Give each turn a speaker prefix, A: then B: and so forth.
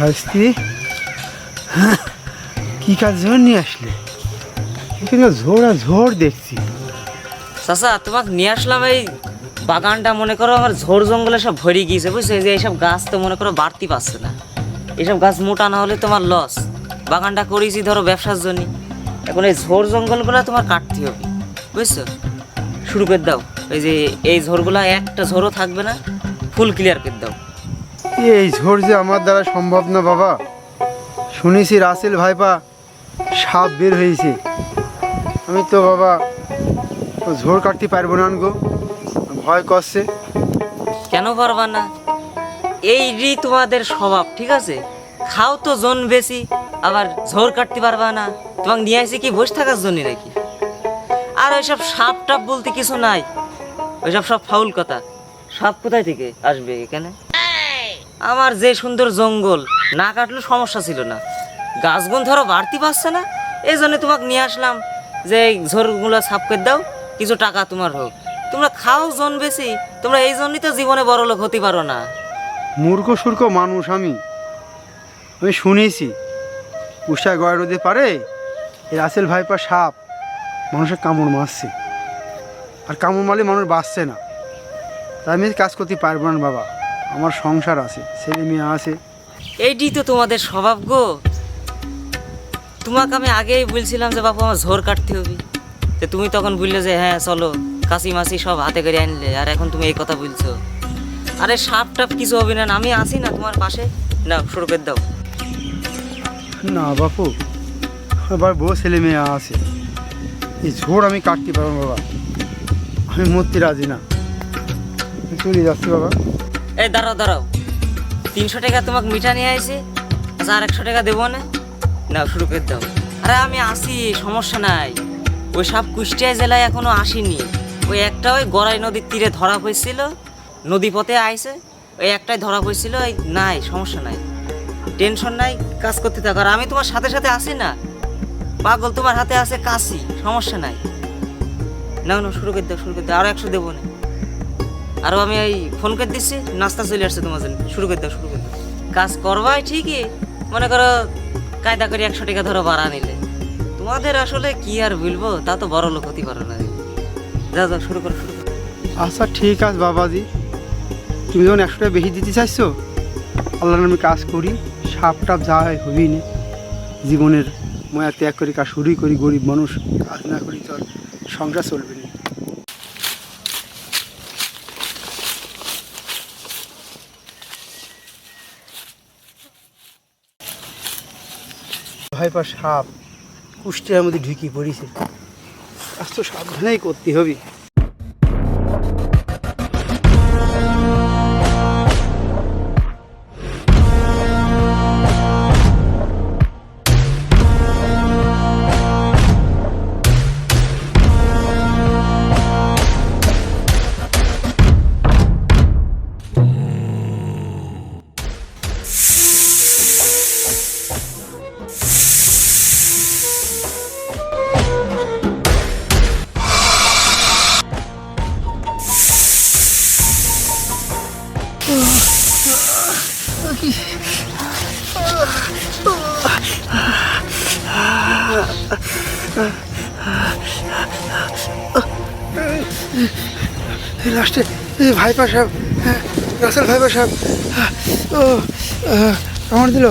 A: ভাইস্তি কি কাজ ঝোর নিয়ে আসলে? এখানে ঝোড়া ঝোর দেখছি।
B: চাচা, তোমাকে নিয়ে আসলাম এই বাগানটা, মনে করো আমার ঝোড় জঙ্গলে সব ভরে গিয়েছে, বুঝছ? যে এইসব গাছ তো মনে করো বাড়তি পাচ্ছে না। এইসব গাছ মোটা না হলে তোমার লস বাগানটা করেছি ধরো ব্যবসার জন্য। এখন এই ঝোড় জঙ্গলগুলো তোমার কাটতে হবে, বুঝছ? শুরু করে দাও। এই যে এই ঝোড়গুলো একটা ঝোড়ও থাকবে না ফুল ক্লিয়ার করে দাও।
A: এই ঝোর যে আমার দ্বারা সম্ভব না, বাবা? শুনেছি রাসেল ভাইপা সাপ বের হয়েছে। আমি তো, বাবা ঝোর কাটতে পারব না গো। ভয় করছে।
B: কেন পারবা না? এই রি তোমাদের স্বভাব, ঠিক আছে? খাও তো জন বেশি, আবার ঝোর কাটতে পারবা না। তোমাকে নিয়ে আসি কি বসে থাকার জন্য নাকি? আর ওইসব সাপ টাপ বলতে কিছু নাই। ওইসব সব ফাউল কথা। সাপ কোথায় থেকে আসবে এখানে? আমার যে সুন্দর জঙ্গল, না কাটলে সমস্যা ছিল না। গাছগুন ধরো বাড়তি পারছে না। এই জন্য তোমাকে নিয়ে আসলাম যে ঝোরগুলো সাফ করে দাও, কিছু টাকা তোমার হোক। তোমরা খাও জন বেশি, তোমরা এই জন্যই তো জীবনে বড় লোক হতে পারো না।
A: মূর্খ সূর্খ মানুষ আমি। আমি শুনেছি উষা গয় রোদে পারে, এই রাসেল ভাইপা সাপ মানুষের কামড় মারছে। আর কামড় মারলে মানুষ বাঁচছে না। তাই আমি কাজ করতে পারব না বাবা। আমার সংসার আছে ছেলে মেয়ে আছে।
B: এইটি তো তোমাদের স্বভাব গো। তোমাকে আমি আগেই বলছিলাম যে বাপু আমার ঝোর কাটতে হবে। তো তুমি তখন বললে যে হ্যাঁ চলো কাশি মাসি সব হাতে করে আনলে আর এখন তুমি এই কথা বলছো। আরে সাপ টাপ কিছু হবে না আমি আসি না তোমার পাশে। না শুরু করে দাও।
A: না বাপু আবার বউ ছেলে মেয়ে আছে। এই ঝোড় আমি কাটতে পারব বাবা। আমি মরতে রাজি না। চলে যাচ্ছি বাবা।
B: এই, দাঁড়াও দাঁড়াও। তিনশো টাকা তোমাকে মিঠা নিয়ে আসি আচ্ছা আর একশো টাকা দেবো না? না শুরু করে দাও। আরে, আমি আসি সমস্যা নাই। ওই সব কুষ্টিয়া জেলায় এখনও আসেনি। ওই একটা ওই গড়াই নদীর তীরে ধরা পড়ছিল নদী পথে আইছে। ওই একটাই ধরা পড়ছিল, এই নাই, সমস্যা নাই। টেনশন নাই, কাজ করতে থাকো। আর আমি তোমার সাথে সাথে আসি না। পাগল তোমার হাতে আছে কাশি, সমস্যা নাই। না না শুরু করে দাও, শুরু করে দাও। আরও একশো দেবো না। আরও আমি এই ফোন করে দিচ্ছি, নাস্তা চলে আসছে তোমার জন্য। শুরু করে দাও, শুরু করে দাও। কাজ করবাই ঠিকই, মনে করো কায়দা করে একশো টাকা ধরো বাড়া নিলে। তোমাদের আসলে কি আর বলব, তা তো বড় লোক হতে পারো না। যাও যাও, শুরু করো শুরু করো।
A: আচ্ছা ঠিক আছে বাবাজি। তুমি যখন একশো টাকা বেশি দিতে চাইছো আল্লাহ নামে কাজ করি, সাপ টাপ যা হয় হবেই না। জীবনের ময়া ত্যাগ করি কাজ শুরুই করি, গরিব মানুষ, কাজ না করি তো সংসার চলবে না। ভাইপা সাপ। কুষ্টিয়ার মধ্যে ঢুকিয়ে পড়েছে। কাজ তো সাবধানেই করতে হবে। লাস্টে ভাইপা সাহেব হ্যাঁ, রাসেল ভাইপা সাহেব ও আমার দিল।